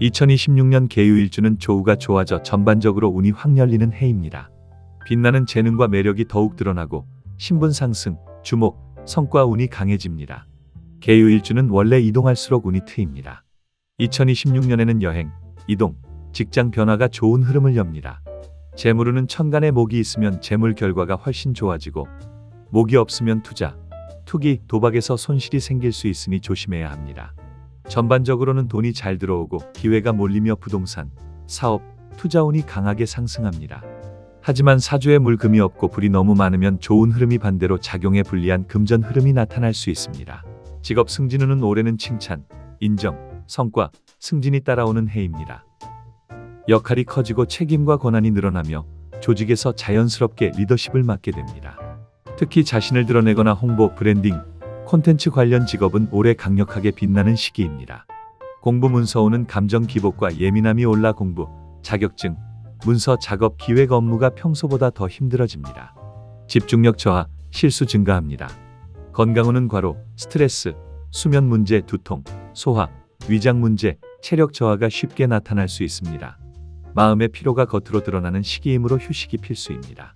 2026년 개유일주는 조우가 좋아져 전반적으로 운이 확 열리는 해입니다. 빛나는 재능과 매력이 더욱 드러나고 신분 상승, 주목, 성과 운이 강해집니다. 개유일주는 원래 이동할수록 운이 트입니다. 2026년에는 여행, 이동, 직장 변화가 좋은 흐름을 엽니다. 재물운은 천간에 목이 있으면 재물 결과가 훨씬 좋아지고 목이 없으면 투자, 투기, 도박에서 손실이 생길 수 있으니 조심해야 합니다. 전반적으로는 돈이 잘 들어오고 기회가 몰리며 부동산, 사업, 투자운이 강하게 상승합니다. 하지만 사주에 물금이 없고 불이 너무 많으면 좋은 흐름이 반대로 작용해 불리한 금전 흐름이 나타날 수 있습니다. 직업 승진운은 올해는 칭찬, 인정, 성과, 승진이 따라오는 해입니다. 역할이 커지고 책임과 권한이 늘어나며 조직에서 자연스럽게 리더십을 맡게 됩니다. 특히 자신을 드러내거나 홍보, 브랜딩, 콘텐츠 관련 직업은 올해 강력하게 빛나는 시기입니다. 공부 문서오는 감정 기복과 예민함이 올라 공부, 자격증, 문서 작업 기획 업무가 평소보다 더 힘들어집니다. 집중력 저하, 실수 증가합니다. 건강운은 과로, 스트레스, 수면 문제, 두통, 소화, 위장 문제, 체력 저하가 쉽게 나타날 수 있습니다. 마음의 피로가 겉으로 드러나는 시기이므로 휴식이 필수입니다.